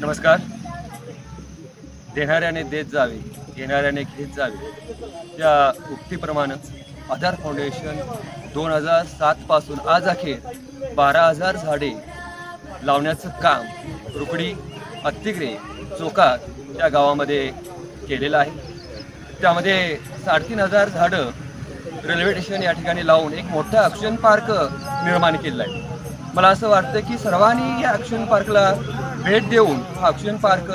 नमस्कार. देणाऱ्याने देत जावे घेणाऱ्याने घेत जावे. त्या उक्तीप्रमाणे आधार फाउंडेशन दोन हजार सातपासून आज अखेर बारा हजार झाडे लावण्याचं काम रुकडी अत्तिग्रे चोकात या गावामध्ये केलेलं आहे. त्यामध्ये साडेतीन हजार झाडं रेल्वे स्टेशन या ठिकाणी लावून एक मोठा ॲक्शन पार्क निर्माण केलेला आहे. मला असं वाटतं की सर्वांनी या ॲक्शन पार्कला भेट देऊन ऑक्सिजन पार्क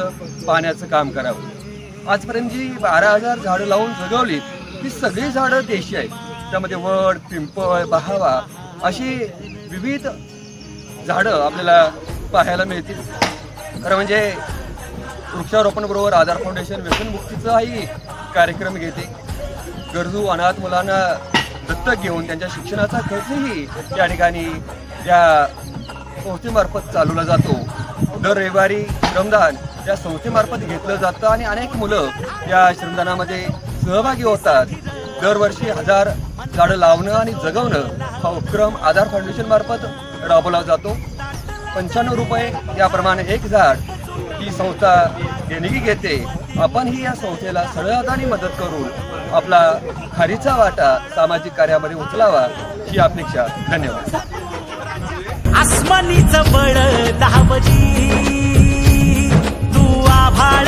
पाहण्याचं काम करावं. आजपर्यंत जी बारा हजार झाडं लावून जगवली ती सगळी झाडं देशी आहेत. त्यामध्ये वड पिंपळ बहावा अशी विविध झाडं आपल्याला पाहायला मिळतील. खरं म्हणजे वृक्षारोपणबरोबर आधार फाउंडेशन व्यसनमुक्तीचाही कार्यक्रम घेते. गरजू अनाथ मुलांना दत्तक घेऊन त्यांच्या शिक्षणाचा खर्चही या ठिकाणी या संस्थेमार्फत चालवला जातो. दर रविवारी श्रमदान या संस्थेमार्फत घेतलं जातं आणि अनेक मुलं या श्रमदानामध्ये सहभागी होतात. दरवर्षी हजार झाडं लावणं आणि जगवणं हा उपक्रम आधार फाउंडेशन मार्फत राबवला जातो. पंच्याण्णव रुपये याप्रमाणे एक झाड ही संस्था देणगी घेते. आपणही या संस्थेला सगळ्यादानी मदत करून आपला खारीचा वाटा सामाजिक कार्यामध्ये उचलावा ही अपेक्षा. धन्यवाद. आसमानीच बळ दहावजी तू आभाळ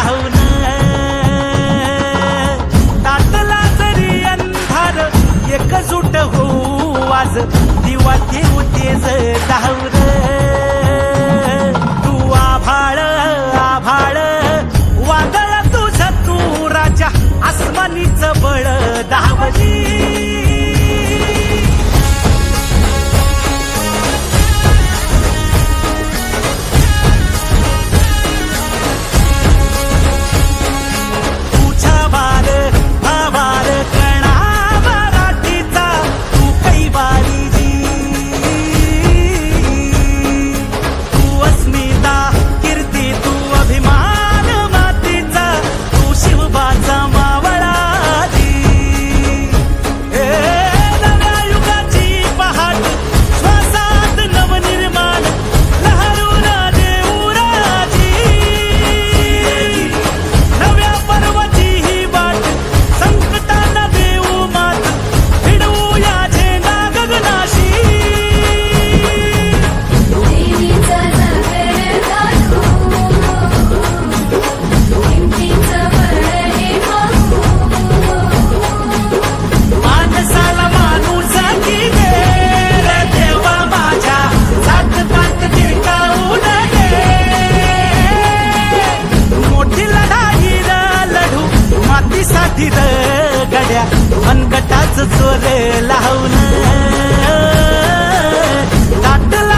लावून ताटला जरी अंधार एकजूट होऊ आज दिवा देऊ तेज लावून तू आभाळ आभाळ वादळ तुझ तू राजा आसमानीच साऱ्या मनगटाच चोरे लावलं. दाटल